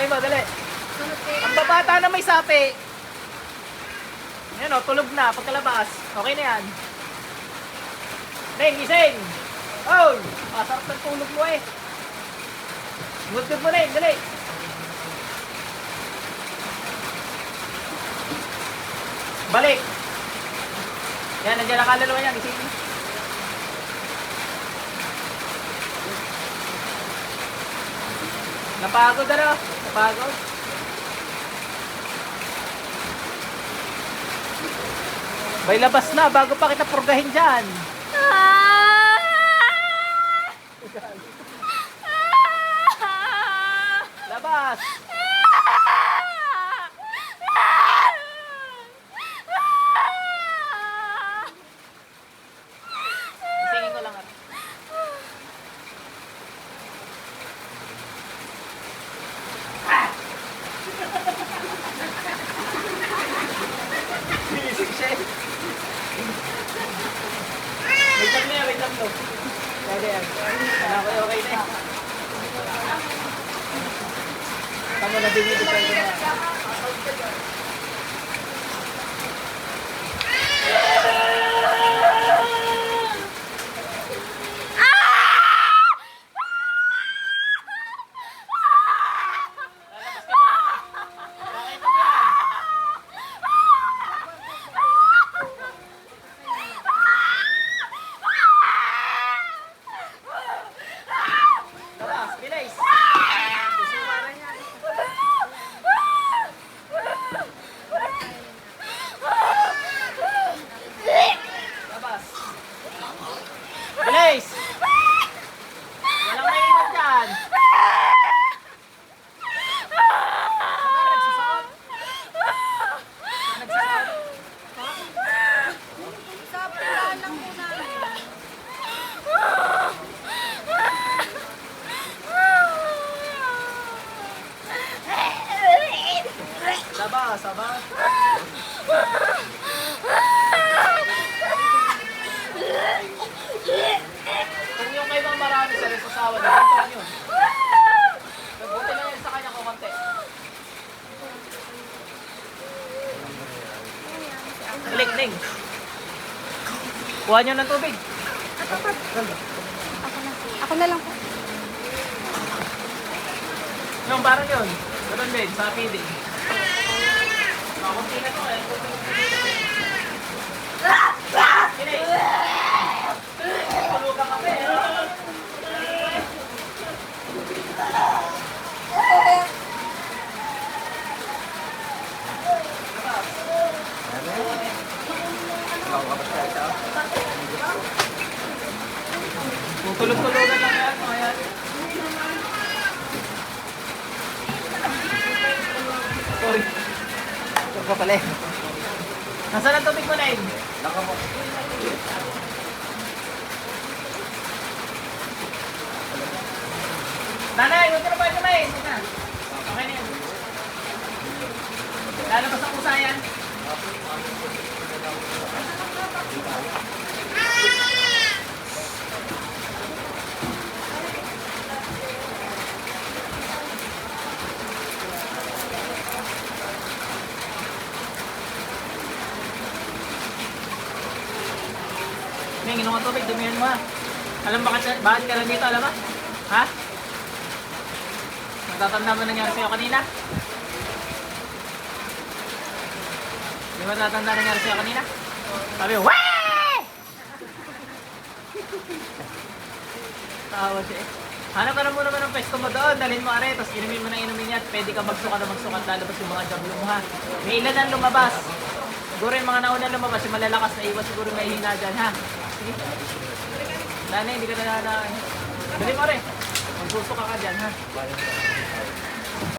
kamay mo, dali. Ang babata na may sapi. Yan o, tulog na pagkalabas. Okay na yan. Neng, gising! Oh! Masarap ng tulog mo eh. Ngudgod mo na dali. Balik! Yan, nandiyan na kalalawa yan. Gising. Napagod ano? Napagod? May labas na bago pa kita purgahin dyan. Labas! Isingin ko lang at. Bilising siya eh. Wait lang na yan, wait lang to. Pwede yan. Okay na eh. Tama na binibig ko na yan. Labas, bilis! Susuma na yan. Labas! Bilis! Walang maingat dyan! Saan ka nagsusuot? Saan nagsusuot? Sa pula lang po namin. Labas, labas! Kung yung kayo marami sa rin sasawa na, ganito yun. Nagbuti na yan sa kanya. Ling, ling. Kuha nyo ng tubig. Ako na. Ako na lang po. Yung parang yun. Ganun din, sa feeding. Makunti na to eh. Kinis! Tulog ka kami. Tutulog-tulogan lang yan, mga yan. Sorry. Ito pa pala eh. Nasaan ang tubig mo na yun? Naka mo. Nanay, huwag ka na kamay. Sige na. Okay na yun. Lalabas ang pusa yan. May inom ka tubig, dumihan mo ha. Alam ba bakit, bakit ka lang dito, alam ba? Ha? Natatanda mo nangyari sa'yo kanina? Di ba natatanda nangyari sa'yo kanina? Sabi, Wee! Tawa siya eh. Hanap ka na muna naman ng pwesto mo doon, dalhin mo are, tapos inumin mo na inumin yan, pwede ka magsukat na magsukat, lalabas yung mga jablo mo ha. May ilan ang lumabas. Siguro yung mga nauna lumabas, yung malalakas na iwas, siguro may hina dyan ha. Sige. Wala na, hindi ka na na... Dali mo rin. Magsusuka ka dyan ha.